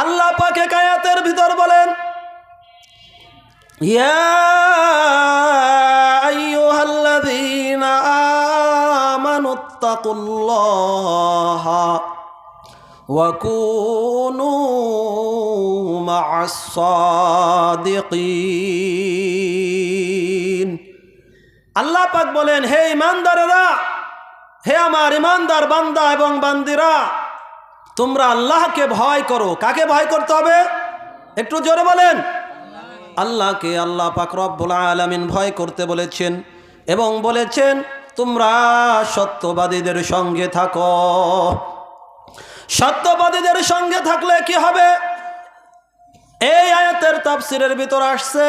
আল্লাহ পাকে কায়াতের ভিতর বলেন আল্লাহ পাক বলেন, হে ইমানদারেরা, হে আমার ইমানদার বান্দা এবং বান্দিরা তোমরা আল্লাহকে ভয় করো। কাকে ভয় করতে হবে? একটু জোরে বলেন। আল্লাহকে আল্লাহ পাক রব্বুল আলামিন ভয় করতে বলেছেন এবং বলেছেন, তোমরা সত্যবাদীদের সঙ্গে থাকো। সত্যবাদীদের সঙ্গে থাকলে কি হবে? এই আয়াতের তাফসিরের ভিতর আসছে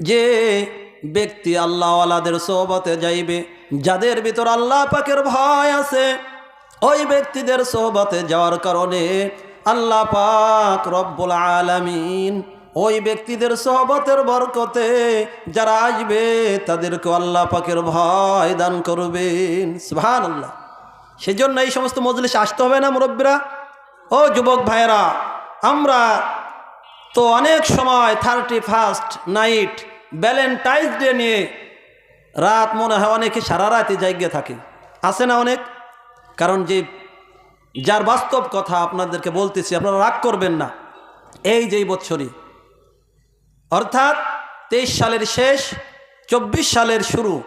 যে ব্যক্তি আল্লাহওয়ালাদের সোহবতে যাইবে, যাদের ভিতর আল্লাহ পাকের ভয় আছে ওই ব্যক্তিদের সোহবতে যাওয়ার কারণে আল্লাহ পাক রব্বুল আলামিন ওই ব্যক্তিদের সোহবতের বরকতে যারা আসবে তাদেরকে আল্লাহ পাকের ভয় দান করবেন। সুহান আল্লাহ সেজন্য এই সমস্ত মজলিস আসতে হবে না মুরব্বীরা? ও যুবক ভাইরা আমরা তো অনেক সময় thirty first night Valentine's day নিয়ে রাত মনে হয় অনেকে সারা রাতে জায়গা থাকে। আছে না অনেক? কারণ যে যার বাস্তব কথা আপনাদেরকে বলতেছি, আপনারা রাগ করবেন না। এই যেই বৎসরই। অর্থাৎ তেইশ সালের শেষ, চব্বিশ সালের শুরু।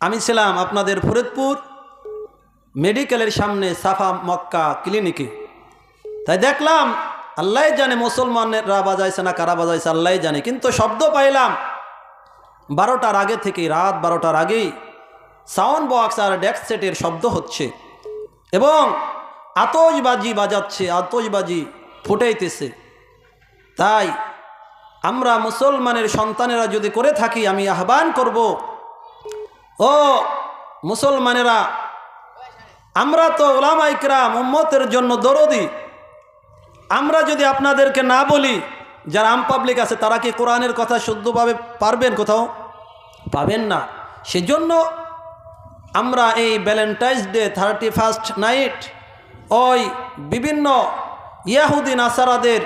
আমি ছিলাম আপনাদের ফরিদপুর মেডিকেলের সামনে সাফা মক্কা ক্লিনিকে। তাই দেখলাম, আল্লাহ জানে মুসলমানেরা বাজাইছে না, কারা বাজাইছে, আল্লাহ জানে। কিন্তু শব্দ পাইলাম, বারোটার আগে থেকে রাত বারোটার আগেই সাউন্ড বক্স আর ডেস্ক সেটের শব্দ হচ্ছে। এবং আতসবাজি বাজাচ্ছে আতসবাজি ফুটাইতেছে। তাই আমরা মুসলমানের সন্তানেরা যদি করে থাকি, আমি আহ্বান করব, ও মুসলমানেরা, আমরা তো ওলামা ইকরাম জন্য দরদি। আমরা যদি আপনাদেরকে না বলি, যারা আম পাবলিক আছে, তারা কি কোরআনের কথা শুদ্ধভাবে পারবেন কোথাও? পাবেন না। সেজন্য আমরা এই Valentine's day thirty first night ওই বিভিন্ন ইয়াহুদিন আসারাদের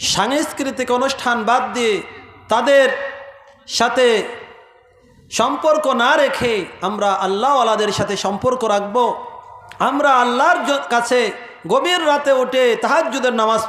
সাংস্কৃতিক অনুষ্ঠান বাদ দিয়ে তাদের সাথে সম্পর্ক না রেখে আমরা আল্লাহ আল্লাহওয়ালাদের সাথে সম্পর্ক রাখব। আমরা আল্লাহর কাছে গভীর রাতে উঠে তাহাজ্জুদের নামাজ